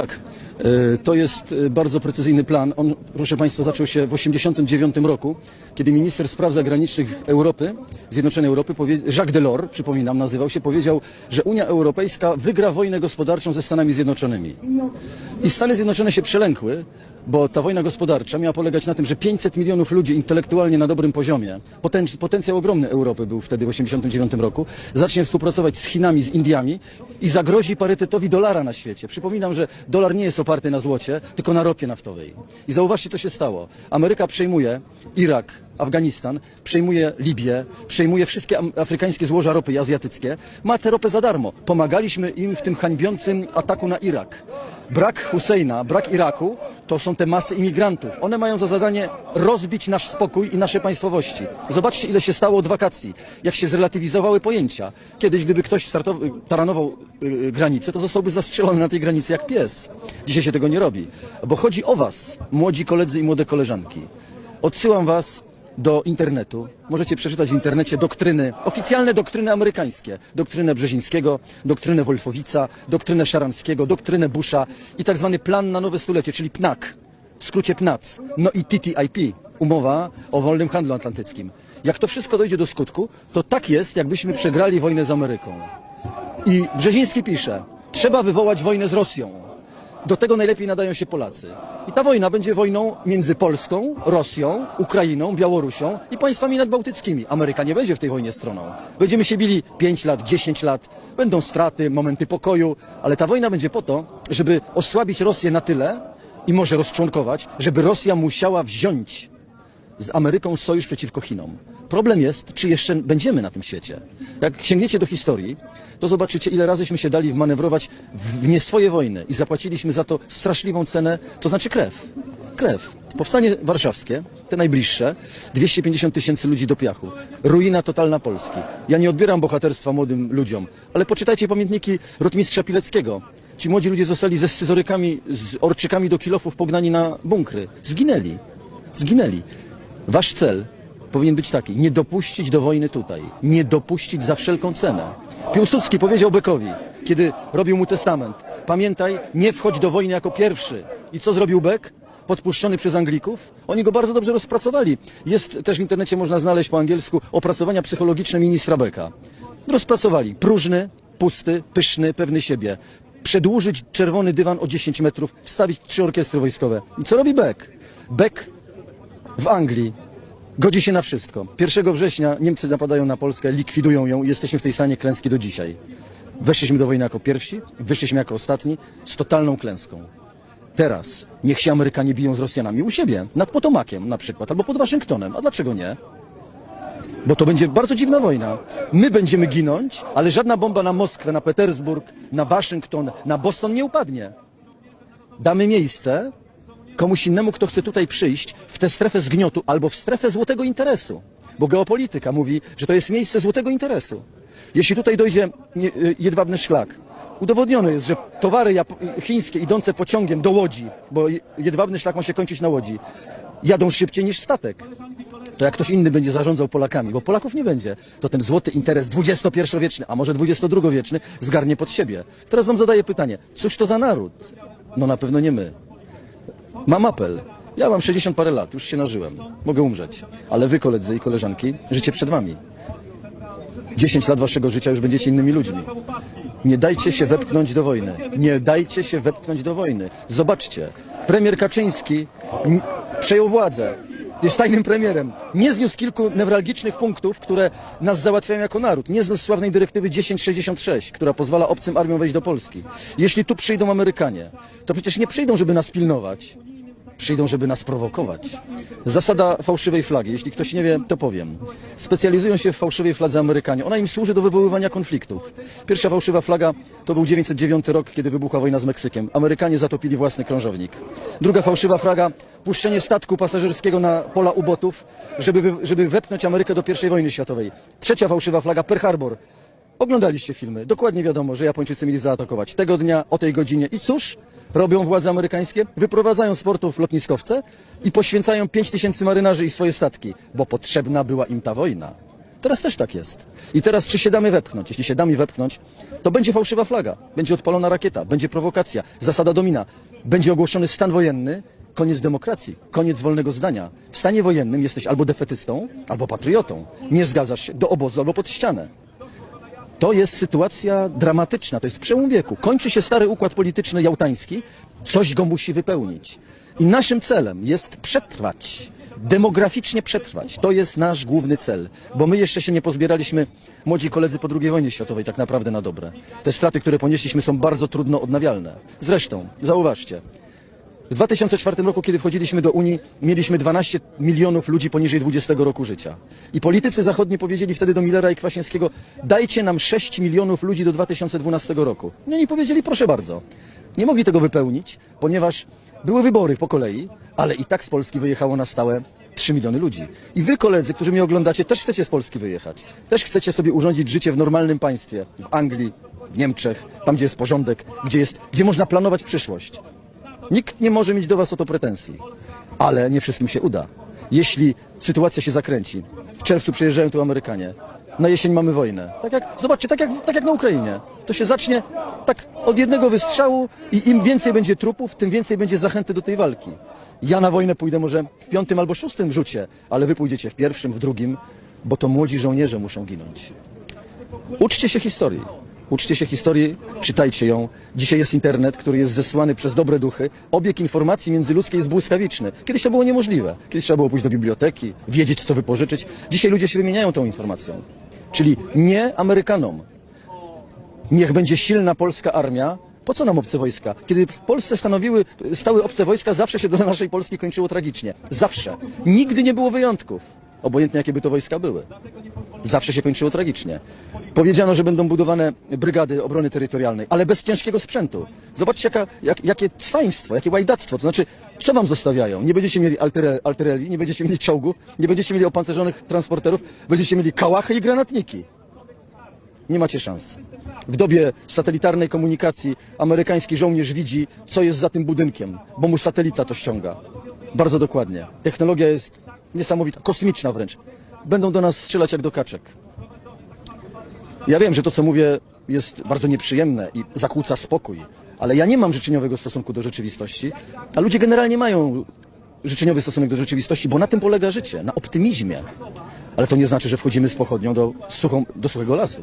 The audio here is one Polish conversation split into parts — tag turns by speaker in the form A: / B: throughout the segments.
A: Tak. E, To jest e, bardzo precyzyjny plan. On, proszę Państwa, zaczął się w 1989 roku, kiedy minister spraw zagranicznych Europy, Zjednoczonej Europy, Jacques Delors, przypominam, nazywał się, powiedział, że Unia Europejska wygra wojnę gospodarczą ze Stanami Zjednoczonymi. I Stany Zjednoczone się przelękły, bo ta wojna gospodarcza miała polegać na tym, że 500 milionów ludzi intelektualnie na dobrym poziomie, poten, potencjał ogromny Europy był wtedy w 1989 roku, zacznie współpracować z Chinami, z Indiami i zagrozi parytetowi dolara na świecie. Przypominam, że dolar nie jest oparty na złocie, tylko na ropie naftowej. I zauważcie, co się stało. Ameryka przejmuje Irak, Afganistan, przejmuje Libię, przejmuje wszystkie afrykańskie złoża ropy i azjatyckie. Ma tę ropę za darmo. Pomagaliśmy im w tym hańbiącym ataku na Irak. Brak Husseina, brak Iraku to są te masy imigrantów. One mają za zadanie rozbić nasz spokój i nasze państwowości. Zobaczcie, ile się stało od wakacji, jak się zrelatywizowały pojęcia. Kiedyś, gdyby ktoś taranował y, granicę, to zostałby zastrzelony na tej granicy jak pies. Dzisiaj się tego nie robi, bo chodzi o was, młodzi koledzy i młode koleżanki. Odsyłam was do internetu. Możecie przeczytać w internecie doktryny, oficjalne doktryny amerykańskie. Doktrynę Brzezińskiego, doktrynę Wolfowica, doktrynę Szaranckiego, doktrynę Busha i tak zwany plan na nowe stulecie, czyli PNAK, w skrócie PNAC. No i TTIP, umowa o wolnym handlu atlantyckim. Jak to wszystko dojdzie do skutku, to tak jest, jakbyśmy przegrali wojnę z Ameryką. I Brzeziński pisze, trzeba wywołać wojnę z Rosją. Do tego najlepiej nadają się Polacy. I ta wojna będzie wojną między Polską, Rosją, Ukrainą, Białorusią i państwami nadbałtyckimi. Ameryka nie będzie w tej wojnie stroną. Będziemy się bili 5 lat, 10 lat, będą straty, momenty pokoju, ale ta wojna będzie po to, żeby osłabić Rosję na tyle i może rozczłonkować, żeby Rosja musiała wziąć z Ameryką sojusz przeciwko Chinom. Problem jest, czy jeszcze będziemy na tym świecie. Jak sięgniecie do historii, to zobaczycie, ile razyśmy się dali wmanewrować w nie swoje wojny i zapłaciliśmy za to straszliwą cenę, to znaczy krew. Krew. Powstanie warszawskie, te najbliższe, 250 tysięcy ludzi do piachu. Ruina totalna Polski. Ja nie odbieram bohaterstwa młodym ludziom, ale poczytajcie pamiętniki rotmistrza Pileckiego. Ci młodzi ludzie zostali ze scyzorykami, z orczykami do kilofów pognani na bunkry. Zginęli. Zginęli. Wasz cel powinien być taki, nie dopuścić do wojny tutaj, nie dopuścić za wszelką cenę. Piłsudski powiedział Bekowi, kiedy robił mu testament, pamiętaj, nie wchodź do wojny jako pierwszy. I co zrobił Bek? Podpuszczony przez Anglików? Oni go bardzo dobrze rozpracowali. Jest też w internecie można znaleźć po angielsku opracowania psychologiczne ministra Beka. Rozpracowali. Próżny, pusty, pyszny, pewny siebie. Przedłużyć czerwony dywan o 10 metrów, wstawić trzy orkiestry wojskowe. I co robi Beck? Beck w Anglii godzi się na wszystko. 1 września Niemcy napadają na Polskę, likwidują ją i jesteśmy w tej stanie klęski do dzisiaj. Weszliśmy do wojny jako pierwsi, wyszliśmy jako ostatni z totalną klęską. Teraz niech się Amerykanie biją z Rosjanami u siebie, nad Potomakiem na przykład, albo pod Waszyngtonem. A dlaczego nie? Bo to będzie bardzo dziwna wojna. My będziemy ginąć, ale żadna bomba na Moskwę, na Petersburg, na Waszyngton, na Boston nie upadnie. Damy miejsce komuś innemu, kto chce tutaj przyjść w tę strefę zgniotu albo w strefę złotego interesu. Bo geopolityka mówi, że to jest miejsce złotego interesu. Jeśli tutaj dojdzie y, jedwabny szlak, udowodnione jest, że towary chińskie idące pociągiem do Łodzi, bo je- jedwabny szlak ma się kończyć na Łodzi, jadą szybciej niż statek. To jak ktoś inny będzie zarządzał Polakami, bo Polaków nie będzie, to ten złoty interes XXI-wieczny, a może XXII-wieczny zgarnie pod siebie. Teraz wam zadaję pytanie, cóż to za naród? No na pewno nie my. Mam apel. Ja mam 60 parę lat, już się nażyłem. Mogę umrzeć. Ale wy, koledzy i koleżanki, życie przed wami. 10 lat waszego życia już będziecie innymi ludźmi. Nie dajcie się wepchnąć do wojny. Nie dajcie się wepchnąć do wojny. Zobaczcie, premier Kaczyński przejął władzę. Jest tajnym premierem. Nie zniósł kilku newralgicznych punktów, które nas załatwiają jako naród. Nie zniósł sławnej dyrektywy 1066, która pozwala obcym armiom wejść do Polski. Jeśli tu przyjdą Amerykanie, to przecież nie przyjdą, żeby nas pilnować. Przyjdą, żeby nas prowokować. Zasada fałszywej flagi. Jeśli ktoś nie wie, to powiem. Specjalizują się w fałszywej fladze Amerykanie. Ona im służy do wywoływania konfliktów. Pierwsza fałszywa flaga to był 909 rok, kiedy wybuchła wojna z Meksykiem. Amerykanie zatopili własny krążownik. Druga fałszywa flaga puszczenie statku pasażerskiego na pola ubotów, żeby, żeby wepchnąć Amerykę do I wojny światowej. Trzecia fałszywa flaga Pearl Harbor. Oglądaliście filmy. Dokładnie wiadomo, że Japończycy mieli zaatakować tego dnia, o tej godzinie. I cóż robią władze amerykańskie? Wyprowadzają z portów lotniskowce i poświęcają 5 tysięcy marynarzy i swoje statki, bo potrzebna była im ta wojna. Teraz też tak jest. I teraz czy się damy wepchnąć? Jeśli się damy wepchnąć, to będzie fałszywa flaga, będzie odpalona rakieta, będzie prowokacja, zasada domina, będzie ogłoszony stan wojenny, koniec demokracji, koniec wolnego zdania. W stanie wojennym jesteś albo defetystą, albo patriotą. Nie zgadzasz się do obozu albo pod ścianę. To jest sytuacja dramatyczna, to jest przełom wieku. Kończy się stary układ polityczny jałtański, coś go musi wypełnić. I naszym celem jest przetrwać, demograficznie przetrwać. To jest nasz główny cel, bo my jeszcze się nie pozbieraliśmy, młodzi koledzy po II wojnie światowej, tak naprawdę na dobre. Te straty, które ponieśliśmy są bardzo trudno odnawialne. Zresztą, zauważcie, w 2004 roku, kiedy wchodziliśmy do Unii, mieliśmy 12 milionów ludzi poniżej 20 roku życia. I politycy zachodni powiedzieli wtedy do Millera i Kwasińskiego, dajcie nam 6 milionów ludzi do 2012 roku. No i powiedzieli, proszę bardzo. Nie mogli tego wypełnić, ponieważ były wybory po kolei, ale i tak z Polski wyjechało na stałe 3 miliony ludzi. I wy, koledzy, którzy mnie oglądacie, też chcecie z Polski wyjechać. Też chcecie sobie urządzić życie w normalnym państwie. W Anglii, w Niemczech, tam gdzie jest porządek, gdzie, jest, gdzie można planować przyszłość. Nikt nie może mieć do Was o to pretensji, ale nie wszystkim się uda. Jeśli sytuacja się zakręci, w czerwcu przyjeżdżają tu Amerykanie, na jesień mamy wojnę. Tak jak, zobaczcie, tak jak, tak jak na Ukrainie. To się zacznie tak od jednego wystrzału i im więcej będzie trupów, tym więcej będzie zachęty do tej walki. Ja na wojnę pójdę może w piątym albo szóstym rzucie, ale Wy pójdziecie w pierwszym, w drugim, bo to młodzi żołnierze muszą ginąć. Uczcie się historii. Uczcie się historii, czytajcie ją. Dzisiaj jest internet, który jest zesłany przez dobre duchy. Obieg informacji międzyludzkiej jest błyskawiczny. Kiedyś to było niemożliwe. Kiedyś trzeba było pójść do biblioteki, wiedzieć, co wypożyczyć. Dzisiaj ludzie się wymieniają tą informacją. Czyli nie Amerykanom. Niech będzie silna polska armia. Po co nam obce wojska? Kiedy w Polsce stanowiły, stały obce wojska, zawsze się do naszej Polski kończyło tragicznie. Zawsze. Nigdy nie było wyjątków. Obojętnie jakie by to wojska były. Zawsze się kończyło tragicznie. Powiedziano, że będą budowane brygady obrony terytorialnej, ale bez ciężkiego sprzętu. Zobaczcie, jaka, jak, jakie cwaństwo, jakie łajdactwo. To znaczy, co wam zostawiają? Nie będziecie mieli altereli, nie będziecie mieli czołgów, nie będziecie mieli opancerzonych transporterów, będziecie mieli kałachy i granatniki. Nie macie szans. W dobie satelitarnej komunikacji amerykański żołnierz widzi, co jest za tym budynkiem, bo mu satelita to ściąga. Bardzo dokładnie. Technologia jest niesamowita, kosmiczna wręcz. Będą do nas strzelać jak do kaczek. Ja wiem, że to, co mówię, jest bardzo nieprzyjemne i zakłóca spokój, ale ja nie mam życzeniowego stosunku do rzeczywistości, a ludzie generalnie mają życzeniowy stosunek do rzeczywistości, bo na tym polega życie, na optymizmie. Ale to nie znaczy, że wchodzimy z pochodnią do, suchą, do suchego lasu.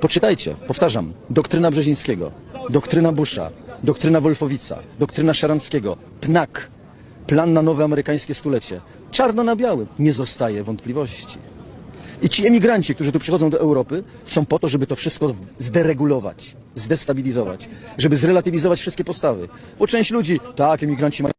A: Poczytajcie, powtarzam, doktryna Brzezińskiego, doktryna Busha, doktryna Wolfowica, doktryna Szaranckiego, PNAK, plan na nowe amerykańskie stulecie. Czarno na białym, nie zostaje wątpliwości. I ci emigranci, którzy tu przychodzą do Europy, są po to, żeby to wszystko zderegulować, zdestabilizować, żeby zrelatywizować wszystkie postawy. Bo część ludzi, tak, emigranci mają